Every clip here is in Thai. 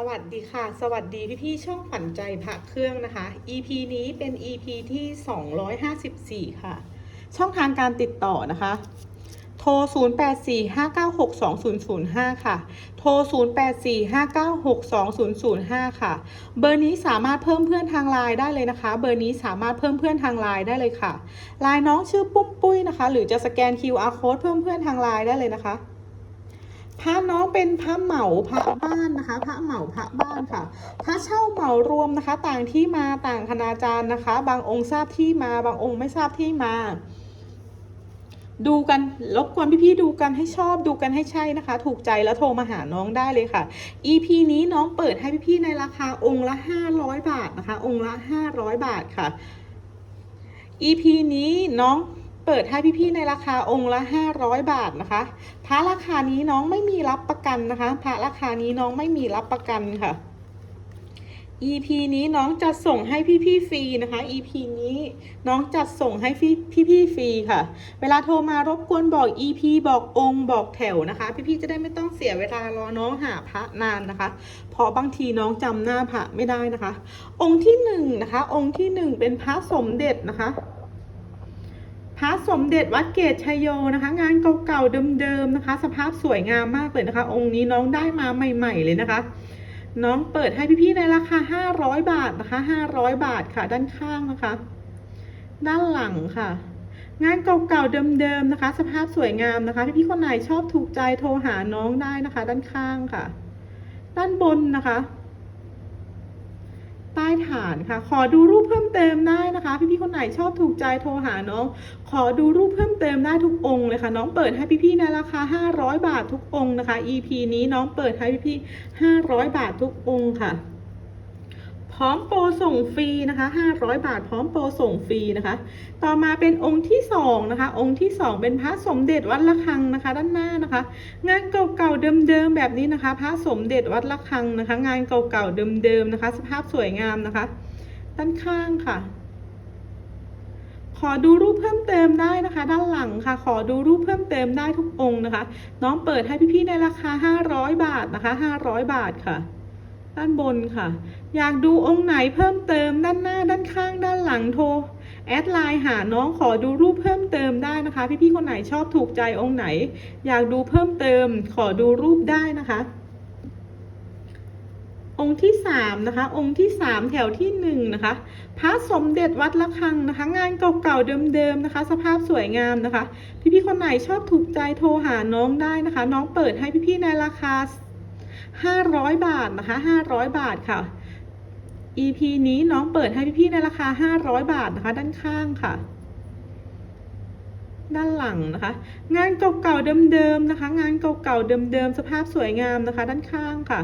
สวัสดีค่ะ สวัสดีพี่พี่ช่องขวัญใจพระเครื่องนะคะ EP นี้เป็น EP ที่ 254 ค่ะ ช่องทางการติดต่อนะคะ โทร 0845962005 ค่ะ โทร 0845962005 ค่ะ เบอร์นี้สามารถเพิ่มเพื่อนทางไลน์ได้เลยนะคะ เบอร์นี้สามารถเพิ่มเพื่อนทางไลน์ได้เลยค่ะไลน์น้องชื่อปุ้มปุ้ยนะคะ หรือจะสแกน QR code เพิ่มเพื่อนทางไลน์ได้เลยนะคะ พระน้องเป็นพระเหมาพระบ้านนะคะ พระเหมาพระบ้านค่ะ พระเช่าเหมารวมนะคะ ต่างที่มาต่างคณาจารย์นะคะ บางองค์ทราบที่มา บางองค์ไม่ทราบที่มา ดูกันรบกวนพี่ๆดูกันให้ชอบดูกันให้ใช่นะคะ ถูกใจแล้วโทรมาหาน้องได้เลยค่ะ EP นี้น้องเปิดให้พี่ๆในราคาองค์ละ 500 บาทนะคะ องค์ละ 500 บาทค่ะ EP นี้น้อง เปิดให้พี่ๆในราคาองค์ละ 500 บาทนะคะพระราคานี้น้องไม่มีรับประกันนะคะพระราคานี้น้องไม่มีรับประกันค่ะ EP นี้น้องจะส่งให้พี่ๆฟรีนะคะ EP นี้น้องจัดส่งให้พี่ๆฟรีค่ะ เวลาโทรมารบกวนบอก EP บอกองค์บอกแถวนะคะ พี่ๆจะได้ไม่ต้องเสียเวลารอน้องหาพระนานนะคะ เพราะบางทีน้องจำหน้าพระไม่ได้นะคะ องค์ที่หนึ่งนะคะ องค์ที่หนึ่งเป็นพระสมเด็จนะคะ พระสมเด็จวัดเกตชยโยนะคะ งานเก่าๆเดิมๆนะคะ สภาพสวยงามมากเลยนะคะ องค์นี้น้องได้มาใหม่ ๆ เลยนะคะ น้องเปิดให้พี่ๆในราคา 500 บาทนะคะ500 บาทค่ะ ด้านข้างนะคะ ด้านหลังค่ะ งานเก่าๆเดิมๆนะคะ สภาพสวยงามนะคะ พี่ๆคนไหนชอบถูกใจโทรหาน้องได้นะคะ ด้านข้างค่ะ ด้านบนนะคะ ใต้ฐานค่ะ ขอดูรูปเพิ่มเติมได้นะคะ พี่ๆคนไหนชอบถูกใจโทรหาน้อง ขอดูรูปเพิ่มเติมได้ทุกองค์เลยค่ะ น้องเปิดให้พี่ๆในราคา 500 บาททุกองค์นะคะ EP นี้น้องเปิดให้พี่ๆ500 บาททุกองค์ค่ะ พร้อมโปรส่งฟรีนะคะ500 บาท พร้อมโปรส่งฟรีนะคะ ต่อมาเป็นองค์ที่สองนะคะ องค์ที่สองเป็นพระสมเด็จวัดระฆังนะคะ ด้านหน้านะคะ งานเก่าๆเดิมๆแบบนี้นะคะ พระสมเด็จวัดระฆังนะคะ งานเก่าๆเดิมๆนะคะ สภาพสวยงามนะคะ ด้านข้างค่ะขอดูรูปเพิ่มเติมได้นะคะ ด้านหลังค่ะ ขอดูรูปเพิ่มเติมได้ทุกองค์นะคะ น้องเปิดให้พี่ๆในราคา 500 บาทนะคะ 500 บาทค่ะ ด้านบนค่ะ อยากดูองค์ไหนเพิ่มเติมด้านหน้าด้านข้างด้านหลังโทรแอดไลน์หาน้องขอดูรูปเพิ่มเติมได้นะคะ พี่ๆคนไหนชอบถูกใจองค์ไหน อยากดูเพิ่มเติม ขอดูรูปได้นะคะ องค์ที่สามนะคะ องค์ที่สามแถวที่หนึ่งนะคะพระสมเด็จวัดระฆังนะคะ งานเก่าๆเดิมๆนะคะ สภาพสวยงามนะคะ พี่ๆคนไหนชอบถูกใจโทรหาน้องได้นะคะ น้องเปิดให้พี่ๆในราคา 500 บาทนะคะ500 บาทค่ะ EP นี้น้องเปิดให้พี่ๆในราคา 500 บาทนะคะ ด้านข้างค่ะ ด้านหลังนะคะ งานเก่าๆเดิมๆนะคะ งานเก่าๆเดิมๆสภาพสวยงามนะคะ ด้านข้างค่ะ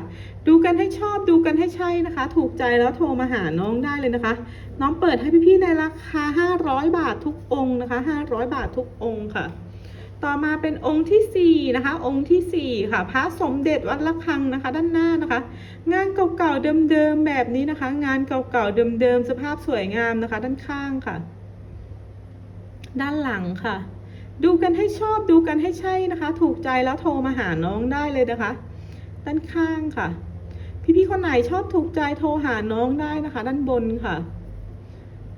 ดูกันให้ชอบดูกันให้ใช่นะคะ ถูกใจแล้วโทรมาหาน้องได้เลยนะคะ น้องเปิดให้พี่ๆในราคา 500 บาททุกองค์นะคะ 500 บาททุกองค์ค่ะ ต่อมาเป็นองค์ที่สี่นะคะ องค์ที่สี่ค่ะ พระสมเด็จวัดระฆังนะคะ ด้านหน้านะคะ งานเก่าๆเดิมๆแบบนี้นะคะ งานเก่าๆเดิมๆสภาพสวยงามนะคะ ด้านข้างค่ะ ด้านหลังค่ะ ดูกันให้ชอบดูกันให้ใช่นะคะ ถูกใจแล้วโทรมาหาน้องได้เลยนะคะ ด้านข้างค่ะ พี่ๆคนไหนชอบถูกใจโทรหาน้องได้นะคะ ด้านบนค่ะ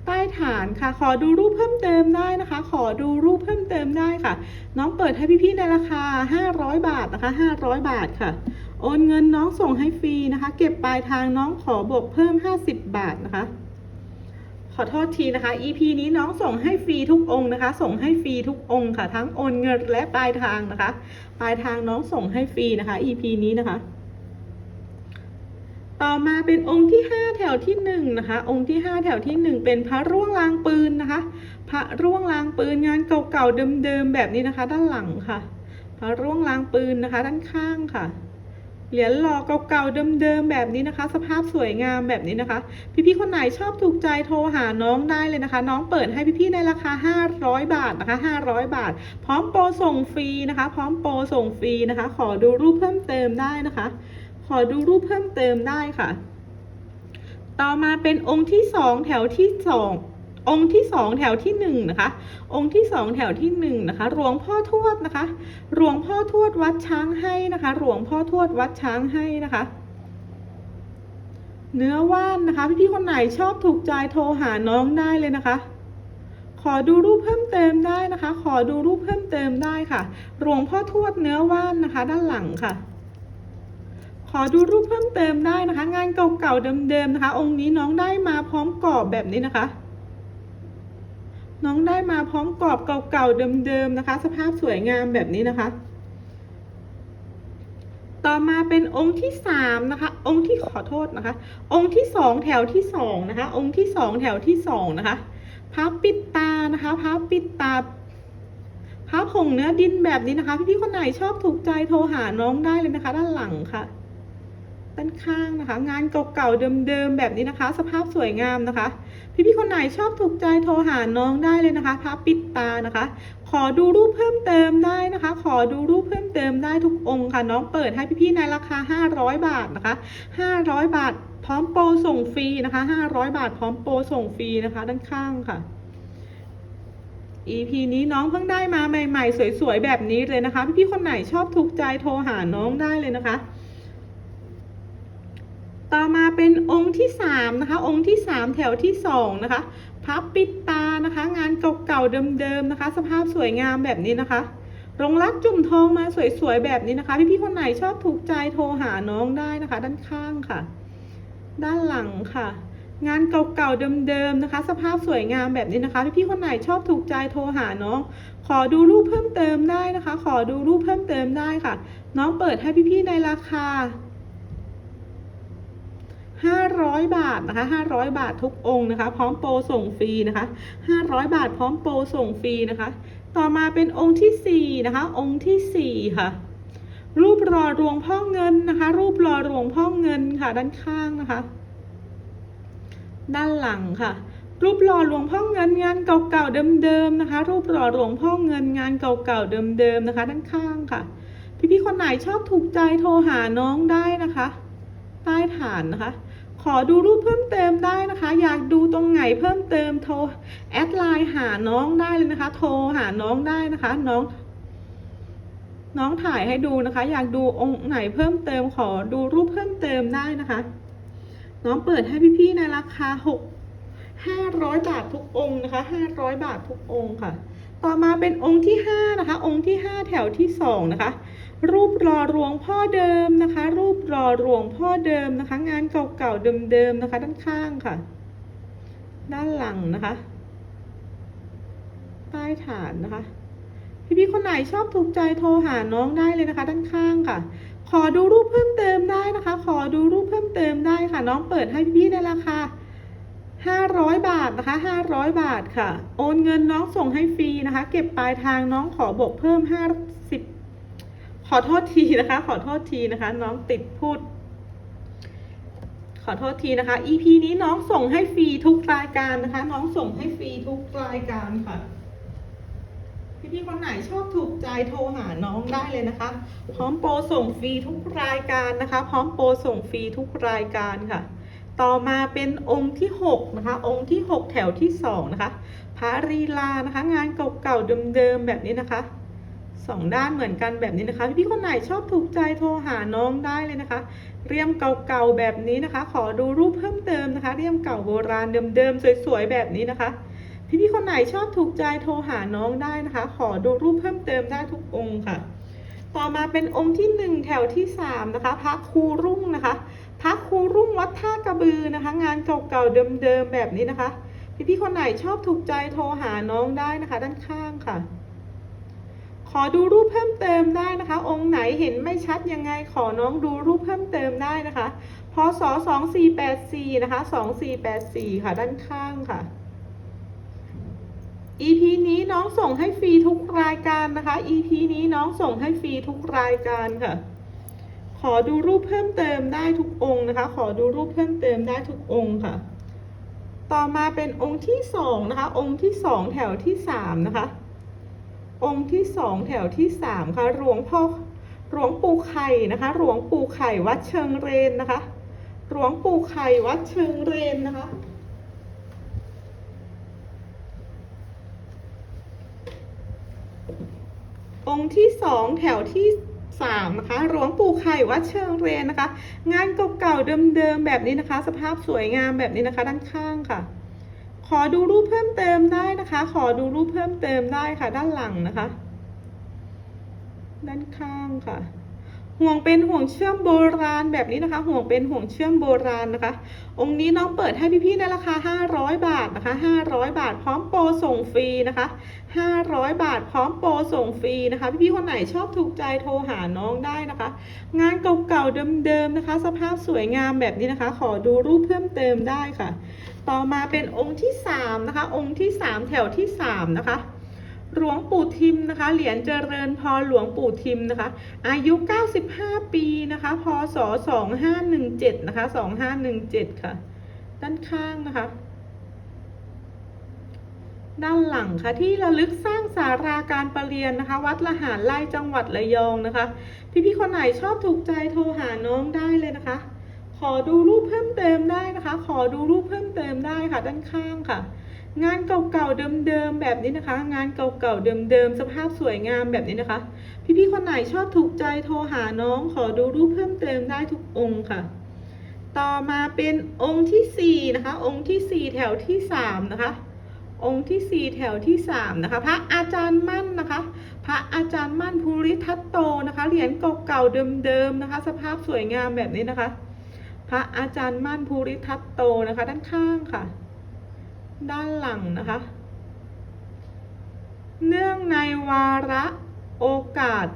ใต้ฐานค่ะ ขอดูรูปเพิ่มเติมได้นะคะ ขอดูรูปเพิ่มเติมได้ค่ะ น้องเปิดให้พี่ๆในราคา 500 บาทนะคะ 500 บาทค่ะ โอนเงินน้องส่งให้ฟรีนะคะ เก็บปลายทางน้องขอบวกเพิ่ม 50 บาทนะคะ ขอโทษทีนะคะ EP นี้น้องส่งให้ฟรีทุกองค์นะคะ ส่งให้ฟรีทุกองค์ค่ะ ทั้งโอนเงินและปลายทางนะคะ ปลายทางน้องส่งให้ฟรีนะคะ EP นี้นะคะ ต่อมาเป็นองค์ที่ 5 แถวที่1นะคะ องค์ที่ 5 แถวที่ 1 เป็นพระร่วงลางปืนนะคะ พระร่วงลางปืนงานเก่าๆเดิมๆแบบนี้นะคะ ด้านหลังค่ะ พระร่วงลางปืนนะคะ ด้านข้างค่ะเหรียญหล่อเก่าๆเดิมๆแบบนี้นะคะ สภาพสวยงามแบบนี้นะคะ พี่ๆคนไหนชอบถูกใจโทรหาน้องได้เลยนะคะ น้องเปิดให้พี่ๆในราคา 500 บาทนะคะ 500 บาท พร้อมโปรส่งฟรีนะคะ พร้อมโปรส่งฟรีนะคะ ขอดูรูปเพิ่มเติมได้นะคะ ขอดูรูปเพิ่มเติมได้ค่ะ ต่อมาเป็นองค์ที่สองแถวที่สององค์ที่สองแถวที่หนึ่งนะคะ องค์ที่สองแถวที่หนึ่งนะคะ หลวงพ่อทวดนะคะ หลวงพ่อทวดวัดช้างให้นะคะ หลวงพ่อทวดวัดช้างให้นะคะ เนื้อว่านนะคะ พี่ๆคนไหนชอบถูกใจโทรหาน้องได้เลยนะคะ ขอดูรูปเพิ่มเติมได้นะคะ ขอดูรูปเพิ่มเติมได้ค่ะ หลวงพ่อทวดเนื้อว่านนะคะ ด้านหลังค่ะ อดูรูปเพิ่มเติมได้นะคะ งานเก่าๆเดิมๆนะคะ องค์นี้น้องได้มาพร้อมกรอบแบบนี้นะคะ น้องได้มาพร้อมกรอบเก่าๆเดิมๆนะคะ สภาพสวยงามแบบนี้นะคะ ต่อมาเป็นองค์ที่สามนะคะ องค์ที่ขอโทษนะคะ องค์ที่สองแถวที่สองนะคะ องค์ที่สองแถวที่สองนะคะพระปิดตานะคะพระปิดตาพระผงเนื้อดินแบบนี้นะคะ พี่ๆคนไหนชอบถูกใจโทรหาน้องได้เลยนะคะ ด้านหลังค่ะ ด้านข้างนะคะ งานเก่าๆเดิมๆแบบนี้นะคะ สภาพสวยงามนะคะ พี่ๆคนไหนชอบถูกใจโทรหาน้องได้เลยนะคะพระปิดตานะคะ ขอดูรูปเพิ่มเติมได้นะคะ ขอดูรูปเพิ่มเติมได้ทุกองค์ค่ะ น้องเปิดให้พี่ๆในราคา 500 บาทนะคะ 500 บาทพร้อมโปรส่งฟรีนะคะ 500 บาทพร้อมโปรส่งฟรีนะคะ ด้านข้างค่ะ EP นี้น้องเพิ่งได้มาใหม่ ๆ สวยๆแบบนี้เลยนะคะ พี่ๆคนไหนชอบถูกใจโทรหาน้องได้เลยนะคะ ต่อมาเป็นองค์ที่สามนะคะ องค์ที่สามแถวที่สองนะคะ พับปิดตานะคะ งานเก่าๆเดิมๆนะคะ สภาพสวยงามแบบนี้นะคะรงรักจุ่มทองมาสวยๆแบบนี้นะคะ พี่ๆคนไหนชอบถูกใจโทรหาน้องได้นะคะ ด้านข้างค่ะ ด้านหลังค่ะ งานเก่าๆเดิมๆนะคะ สภาพสวยงามแบบนี้นะคะ พี่ๆคนไหนชอบถูกใจโทรหาน้อง ขอดูรูปเพิ่มเติมได้นะคะ ขอดูรูปเพิ่มเติมได้ค่ะ น้องเปิดให้พี่ๆในราคา 500 บาทนะคะ 500 บาททุกองค์นะคะ พร้อมโปรส่งฟรีนะคะ 500 บาทพร้อมโปรส่งฟรีนะคะ ต่อมาเป็นองค์ที่4นะคะ องค์ทีสี่4ค่ะ รูปรอรวงพ่อเงินนะคะ รูปรอรวงพ่อเงินค่ะ ด้านข้างนะคะ ด้านหลังค่ะรูปหล่อหลวงพ่อเงินงานเก่าๆเดิมๆนะคะ รูปหล่อหลวงพ่อเงินงานเก่าๆเดิมๆนะคะ ด้านข้างค่ะ พี่ๆคนไหนชอบถูกใจโทรหาน้องได้นะคะ ใต้ฐานนะคะ ขอดูรูปเพิ่มเติมได้นะคะ อยากดูตรงไหนเพิ่มเติมโทรแอดไลน์หาน้องได้เลยนะคะ โทรหาน้องได้นะคะ น้อง น้องถ่ายให้ดูนะคะ อยากดูองค์ไหนเพิ่มเติม ขอดูรูปเพิ่มเติมได้นะคะ น้องเปิดให้พี่ๆในราคาหกห้าร้อยบาททุกองค์นะคะห้าร้อยบาททุกองค์ค่ะ ต่อมาเป็นองค์ที่ห้านะคะ องค์ที่ห้าแถวที่สองนะคะ รูปรอรวงพ่อเดิมนะคะ รูปรอรวงพ่อเดิมนะคะ งานเก่าๆเดิมๆนะคะ ด้านข้างค่ะ ด้านหลังนะคะ ใต้ฐานนะคะ พี่ๆคนไหนชอบถูกใจโทรหาน้องได้เลยนะคะ ด้านข้างค่ะ ขอดูรูปเพิ่มเติมได้นะคะ ขอดูรูปเพิ่มเติมได้ค่ะ น้องเปิดให้พี่ๆในราคา500 บาทนะคะ500 บาทค่ะ โอนเงินน้องส่งให้ฟรีนะคะ เก็บปลายทางน้องขอบวกเพิ่ม50 ขอโทษทีนะคะ ขอโทษทีนะคะ น้องติดพูด ขอโทษทีนะคะ EP นี้น้องส่งให้ฟรีทุกรายการนะคะ น้องส่งให้ฟรีทุกรายการค่ะพี่ๆคนไหนชอบถูกใจโทรหาน้องได้เลยนะคะ พร้อมโปรส่งฟรีทุกรายการนะคะ พร้อมโปรส่งฟรีทุกรายการค่ะ ต่อมาเป็นองค์ที่6นะคะ องค์ที่ 6 แถวที่2นะคะพระรีลานะคะ งานเก่าๆเดิมๆแบบนี้นะคะ สองด้านเหมือนกันแบบนี้นะคะพี่คนไหนชอบถูกใจโทรหาน้องได้เลยนะคะ เรียมเก่าๆแบบนี้นะคะ ขอดูรูปเพิ่มเติมนะคะ เรียมเก่าโบราณเดิมๆสวยๆแบบนี้นะคะ พี่ๆคนไหนชอบถูกใจโทรหาน้องได้นะคะ ขอดูรูปเพิ่มเติมได้ทุกองค์ค่ะ ต่อมาเป็นองค์ที่หนึ่งแถวที่สามนะคะพระครูรุ่งนะคะพระครูรุ่งวัดท่ากระบือนะคะ งานเก่าๆเดิมๆแบบนี้นะคะ พี่ๆคนไหนชอบถูกใจโทรหาน้องได้นะคะ ด้านข้างค่ะ ขอดูรูปเพิ่มเติมได้นะคะ องค์ไหนเห็นไม่ชัดยังไงขอน้องดูรูปเพิ่มเติมได้นะคะพศ2484นะคะ2484 ค่ะ ด้านข้างค่ะ EP นี้น้องส่งให้ฟรีทุกรายการนะคะ EP นี้น้องส่งให้ฟรีทุกรายการค่ะ ขอดูรูปเพิ่มเติมได้ทุกองค์นะคะ ขอดูรูปเพิ่มเติมได้ทุกองค์ค่ะ ต่อมาเป็นองค์ที่สองนะคะ องค์ที่สองแถวที่สามนะคะ องค์ที่สองแถวที่สามค่ะหลวงพ่อหลวงปู่ไข่นะคะหลวงปู่ไข่วัดเชิงเรนนะคะหลวงปู่ไข่วัดเชิงเรนนะคะองค์ที่สองแถวที่สามนะคะหลวงปู่ไข่วัดเชิงเรนนะคะ งานเก่าๆเดิมๆแบบนี้นะคะ สภาพสวยงามแบบนี้นะคะ ด้านข้างค่ะ ขอดูรูปเพิ่มเติมได้นะคะ ขอดูรูปเพิ่มเติมได้ค่ะ ด้านหลังนะคะ ด้านข้างค่ะ ห่วงเป็นห่วงเชื่อมโบราณแบบนี้นะคะ ห่วงเป็นห่วงเชื่อมโบราณนะคะ องค์นี้น้องเปิดให้พี่ๆในราคา 500 บาทนะคะ 500 บาท พร้อมโปรส่งฟรีนะคะ 500 บาท พร้อมโปรส่งฟรีนะคะ พี่ๆคนไหนชอบถูกใจโทรหาน้องได้นะคะ งานเก่าๆเดิมๆนะคะ สภาพสวยงามแบบนี้นะคะ ขอดูรูปเพิ่มเติมได้ค่ะ ต่อมาเป็นองค์ที่3นะคะ องค์ที่ 3 แถวที่3นะคะ หลวงปู่ทิมนะคะ เหรียญเจริญพรหลวงปู่ทิมนะคะ อายุ 95 ปีนะคะ พศ 2517 นะคะ 2517 ค่ะ ด้านข้างนะคะ ด้านหลังค่ะ ที่ระลึกสร้างสาราการประเรียนนะคะ วัดละหารไร่จังหวัดระยองนะคะ พี่ๆคนไหนชอบถูกใจโทรหาน้องได้เลยนะคะ ขอดูรูปเพิ่มเติมได้นะคะ ขอดูรูปเพิ่มเติมได้ค่ะด้านข้างค่ะ งานเก่าๆเดิมๆแบบนี้นะคะ งานเก่าๆเดิมๆสภาพสวยงามแบบนี้นะคะ พี่ๆคนไหนชอบถูกใจโทรหาน้อง ขอดูรูปเพิ่มเติมได้ทุกองค์ค่ะ ต่อมาเป็นองค์ที่สี่นะคะ องค์ที่สี่แถวที่สามนะคะองค์ที่สี่แถวที่สามนะคะ พระอาจารย์มั่นนะคะ พระอาจารย์มั่นภูริทัตโตนะคะ เหรียญเก่าๆเดิมๆนะคะ สภาพสวยงามแบบนี้นะคะ พระอาจารย์มั่นภูริทัตโตนะคะ ด้านข้างค่ะ ด้านหลังนะคะ เนื่องในวาระโอกาส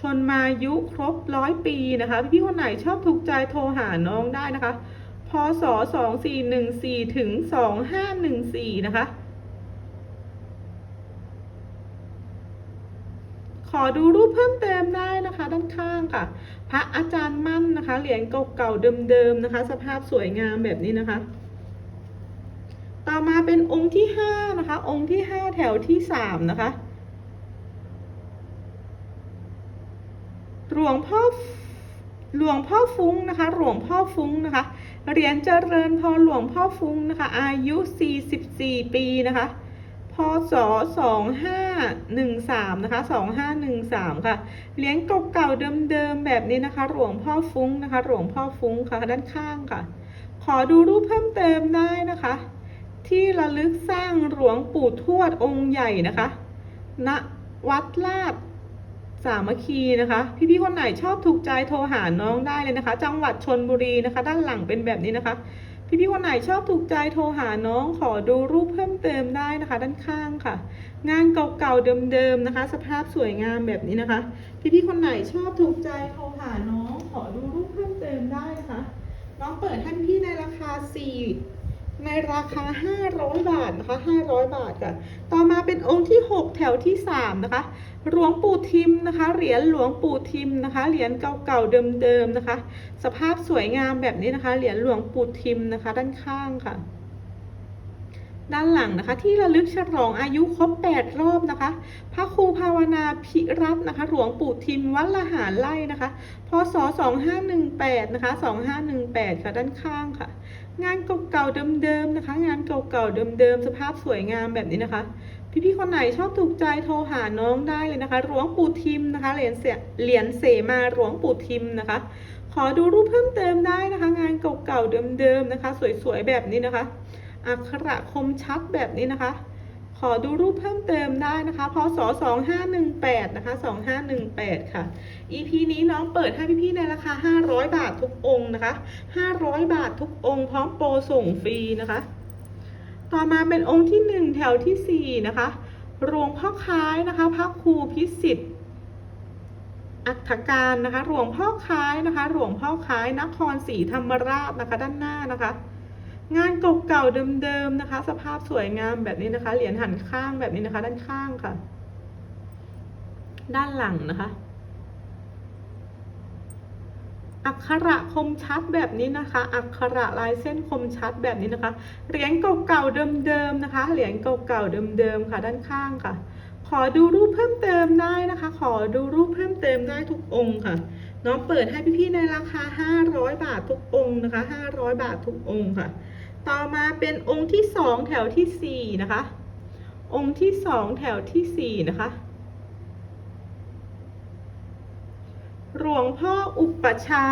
ชนมายุครบร้อยปีนะคะ พี่ๆคนไหนชอบถูกใจโทรหาน้องได้นะคะพศสองสี่หนึ่งสี่ถึงสองห้าหนึ่งสี่นะคะ อดูรูปเพิ่มเติมได้นะคะ ด้านข้างค่ะ พระอาจารย์มั่นนะคะ เหรียญเก่าๆเดิมๆนะคะ สภาพสวยงามแบบนี้นะคะ ต่อมาเป็นองค์ที่ห้านะคะ องค์ที่ห้าแถวที่สามนะคะหลวงพ่อหลวงพ่อฟุ้งนะคะ หลวงพ่อฟุ้งนะคะเหรียญเจริญพรหลวงพ่อฟุ้งนะคะ อายุ 44 ปีนะคะ พศ2513นะคะ2513 ค่ะ เหรียญเก่าๆเดิมๆแบบนี้นะคะ หลวงพ่อฟุ้งนะคะ หลวงพ่อฟุ้งค่ะด้านข้างค่ะ ขอดูรูปเพิ่มเติมได้นะคะ ที่ระลึกสร้างหลวงปู่ทวดองค์ใหญ่นะคะณวัดลาดสามัคคีนะคะ พี่ๆคนไหนชอบถูกใจโทรหาน้องได้เลยนะคะ จังหวัดชนบุรีนะคะ ด้านหลังเป็นแบบนี้นะคะ พี่ๆคนไหนชอบถูกใจโทรหาน้องขอดูรูปเพิ่มเติมได้นะคะ ด้านข้างค่ะ งานเก่าๆเดิมๆนะคะ สภาพสวยงามแบบนี้นะคะ พี่ๆคนไหนชอบถูกใจโทรหาน้องขอดูรูปเพิ่มเติมได้นะคะ น้องเปิดให้พี่ในราคา4 ในราคา 500 บาทนะคะ500 บาทค่ะ ต่อมาเป็นองค์ที่ 6 แถวที่ 3 นะคะ หลวงปู่ทิมนะคะ เหรียญหลวงปู่ทิมนะคะ เหรียญเก่าๆเดิมๆนะคะ สภาพสวยงามแบบนี้นะคะ เหรียญหลวงปู่ทิมนะคะ ด้านข้างค่ะด้านหลังนะคะที่ระลึกฉลองอายุครบ 8 รอบนะคะ พระครูภาวนาพิรัตน์นะคะ หลวงปู่ทิมวัดละหารไล่นะคะ พศ 2518 นะคะ 2518 ค่ะด้านข้างค่ะ งานเก่าๆเดิมๆนะคะ งานเก่าๆเดิมๆสภาพสวยงามแบบนี้นะคะ พี่ๆคนไหนชอบถูกใจโทรหาน้องได้เลยนะคะหลวงปู่ทิมนะคะเหรียญเสเหรียญเสมาหลวงปู่ทิมนะคะ ขอดูรูปเพิ่มเติมได้นะคะ งานเก่าๆเดิมๆนะคะ สวยๆแบบนี้นะคะอักขระคมชัดแบบนี้นะคะ ขอดูรูปเพิ่มเติมได้นะคะพศ2518นะคะ2518 ค่ะ EP นี้น้องเปิดให้พี่ๆในราคา 500 บาททุกองค์นะคะ 500 บาททุกองค์พร้อมโปรส่งฟรีนะคะ ต่อมาเป็นองค์ที่ 1 แถวทีสี่4 นะคะหลวงพ่อคล้ายนะคะพระครูพิสิทธิ์อัฐการนะคะหลวงพ่อคล้ายนะคะหลวงพ่อคล้ายนครศรีธรรมราชนะคะด้านหน้านะคะ งานเก่าๆเดิมๆนะคะ สภาพสวยงามแบบนี้นะคะ เหรียญหันข้างแบบนี้นะคะ ด้านข้างค่ะ ด้านหลังนะคะ อักขระคมชัดแบบนี้นะคะ อักขระลายเส้นคมชัดแบบนี้นะคะ เหรียญเก่าๆเดิมๆนะคะ เหรียญเก่าๆเดิมๆค่ะ ด้านข้างค่ะ ขอดูรูปเพิ่มเติมได้นะคะ ขอดูรูปเพิ่มเติมได้ทุกองค์ค่ะน้องเปิดให้พี่ๆในราคา 500 บาททุกองค์นะคะ 500 บาททุกองค์ค่ะ ต่อมาเป็นองค์ที่2แถวที่สี่นะคะ องค์ที่2แถวที่สี่นะคะ หลวงพ่ออุปชา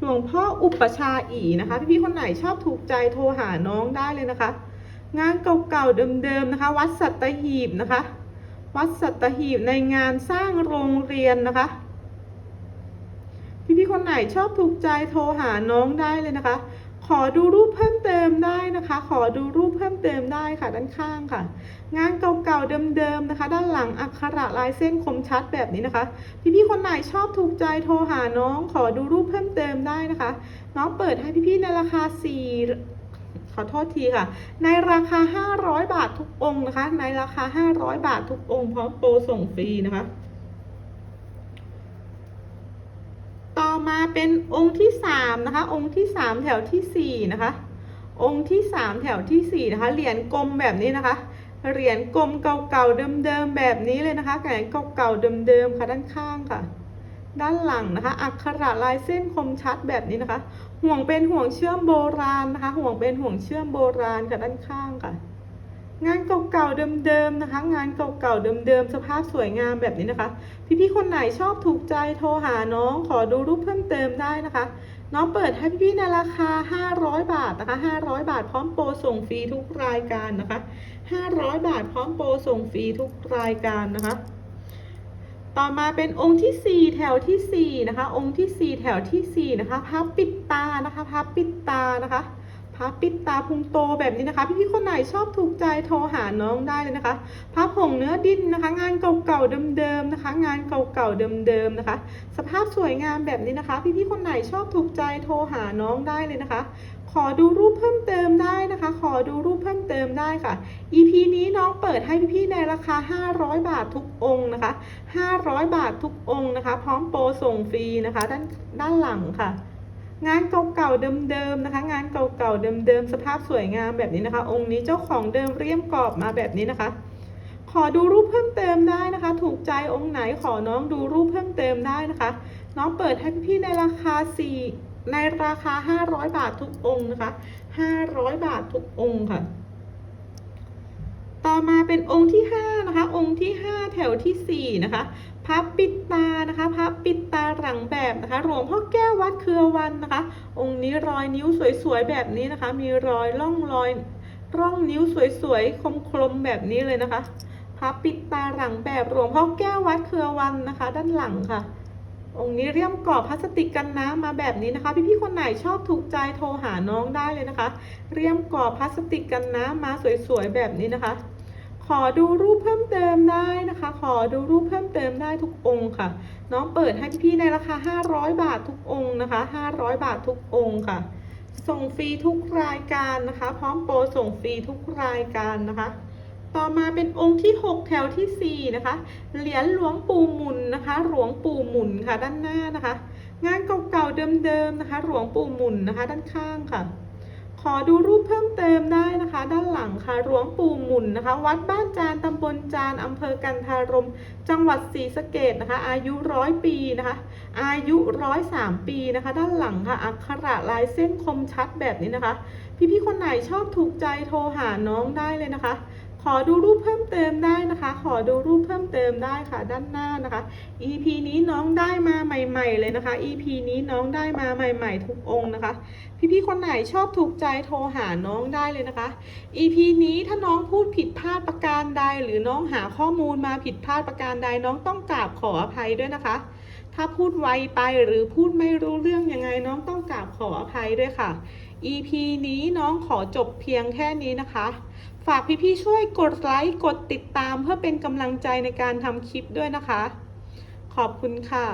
หลวงพ่ออุปชาอีนะคะ พี่ๆคนไหนชอบถูกใจโทรหาน้องได้เลยนะคะ งานเก่าๆเดิมๆนะคะ วัดสัตหีบนะคะ วัดสัตหีบในงานสร้างโรงเรียนนะคะ พี่ๆคนไหนชอบถูกใจโทรหาน้องได้เลยนะคะ ขอดูรูปเพิ่มเติมได้นะคะ ขอดูรูปเพิ่มเติมได้ค่ะด้านข้างค่ะ งานเก่าๆเดิมๆนะคะ ด้านหลังอักขระลายเส้นคมชัดแบบนี้นะคะ พี่ๆคนไหนชอบถูกใจโทรหาน้อง ขอดูรูปเพิ่มเติมได้นะคะ น้องเปิดให้พี่ๆในราคา4 ขอโทษทีค่ะ ในราคา 500 บาททุกองค์นะคะ ในราคา 500 บาททุกองค์พร้อมโปรส่งฟรีนะคะ ต่อมาเป็นองค์ที่สามนะคะ องค์ที่สามแถวที่สี่นะคะ องค์ที่สามแถวที่สี่นะคะ เหรียญกลมแบบนี้นะคะ เหรียญกลมเก่าๆเดิมๆแบบนี้เลยนะคะเหรียญเก่าๆเดิมๆค่ะด้านข้างค่ะด้านหลังนะคะ อักขระลายเส้นคมชัดแบบนี้นะคะ ห่วงเป็นห่วงเชื่อมโบราณนะคะ ห่วงเป็นห่วงเชื่อมโบราณค่ะด้านข้างค่ะ งานเก่าๆเดิมๆนะคะ งานเก่าๆเดิมๆสภาพสวยงามแบบนี้นะคะ พี่ๆคนไหนชอบถูกใจโทรหาน้องขอดูรูปเพิ่มเติมได้นะคะ น้องเปิดให้พี่ๆในราคา 500 บาทนะคะ 500 บาทพร้อมโปรส่งฟรีทุกรายการนะคะ 500 บาทพร้อมโปรส่งฟรีทุกรายการนะคะ ต่อมาเป็นองค์ที่ 4 แถวทีสี่4 นะคะ องค์ที่ 4 แถวทีสี่ 4 นะคะพับปิดตานะคะพับปิดตานะคะพับปิดตาพุงโตแบบนี้นะคะ พี่ๆคนไหนชอบถูกใจโทรหาน้องได้เลยนะคะพับผงเนื้อดินนะคะ งานเก่าๆเดิมๆนะคะ งานเก่าๆเดิมๆนะคะ สภาพสวยงามแบบนี้นะคะ พี่ๆคนไหนชอบถูกใจโทรหาน้องได้เลยนะคะ ขอดูรูปเพิ่มเติมได้นะคะ ขอดูรูปเพิ่มเติมได้ค่ะ EP นี้น้องเปิดให้พี่ๆในราคา 500 บาททุกองค์นะคะ 500 บาททุกองค์นะคะ พร้อมโปรส่งฟรีนะคะ ด้านด้านหลังค่ะ งานเก่าๆเดิมๆนะคะ งานเก่าๆเดิมๆสภาพสวยงามแบบนี้นะคะ องค์นี้เจ้าของเดิมเรียมกรอบมาแบบนี้นะคะขอดูรูปเพิ่มเติมได้นะคะ ถูกใจองค์ไหนขอน้องดูรูปเพิ่มเติมได้นะคะ น้องเปิดให้พี่ๆในราคา4 ในราคา 500 บาททุกองค์นะคะ 500 บาททุกองค์ค่ะ ต่อมาเป็นองค์ที่ 5 นะคะ องค์ที่ 5 แถวทีสี่ 4 นะคะพับปิดตานะคะพับปิดตาหลังแบบนะคะหลวงพ่อแก้ววัดเครือวันนะคะ องค์นี้รอยนิ้วสวยๆแบบนี้นะคะ มีรอยร่องรอยร่องนิ้วสวยๆคมๆแบบนี้เลยนะคะพับปิดตาหลังแบบหลวงพ่อแก้ววัดเครือวันนะคะ ด้านหลังค่ะ องค์นี้เรียมกรอบพลาสติกกันน้ำมาแบบนี้นะคะ พี่ๆคนไหนชอบถูกใจโทรหาน้องได้เลยนะคะ เรียมกรอบพลาสติกกันน้ำมาสวยๆแบบนี้นะคะ ขอดูรูปเพิ่มเติมได้นะคะ ขอดูรูปเพิ่มเติมได้ทุกองค์ค่ะ น้องเปิดให้พี่ๆในราคา 500 บาททุกองค์นะคะ 500 บาททุกองค์ค่ะ ส่งฟรีทุกรายการนะคะ พร้อมโปรส่งฟรีทุกรายการนะคะ ต่อมาเป็นองค์ที่ 6 แถวทีสี่ 4 นะคะ เหรียญหลวงปู่หมุนนะคะ หลวงปู่หมุนค่ะด้านหน้านะคะ งานเก่าๆเดิมๆนะคะ หลวงปู่หมุนนะคะ ด้านข้างค่ะ ขอดูรูปเพิ่มเติมได้นะคะ ด้านหลังค่ะ หลวงปู่หมุนนะคะ วัดบ้านจานตำบลจานอำเภอกันทารม จังหวัดศรีสะเกดนะคะ อายุร้อยปีนะคะ อายุร้อยสามปีนะคะ ด้านหลังค่ะ อักขระลายเส้นคมชัดแบบนี้นะคะ พี่ๆคนไหนชอบถูกใจโทรหาน้องได้เลยนะคะ ขอดูรูปเพิ่มเติมได้นะคะ ขอดูรูปเพิ่มเติมได้ค่ะด้านหน้านะคะ EP นี้น้องได้มาใหม่ ๆ เลยนะคะ EP นี้น้องได้มาใหม่ ๆ ทุกองค์นะคะ พี่ๆคนไหนชอบถูกใจโทรหาน้องได้เลยนะคะ EP นี้ถ้าน้องพูดผิดพลาดประการใด หรือน้องหาข้อมูลมาผิดพลาดประการใดน้องต้องกราบขออภัยด้วยนะคะ ถ้าพูดไวไปหรือพูดไม่รู้เรื่องยังไงน้องต้องกราบขออภัยด้วยค่ะ EP นี้น้องขอจบเพียงแค่นี้นะคะ ฝากพี่ๆช่วยกดไลค์กดติดตามเพื่อเป็นกำลังใจในการทำคลิปด้วยนะคะ ขอบคุณค่ะ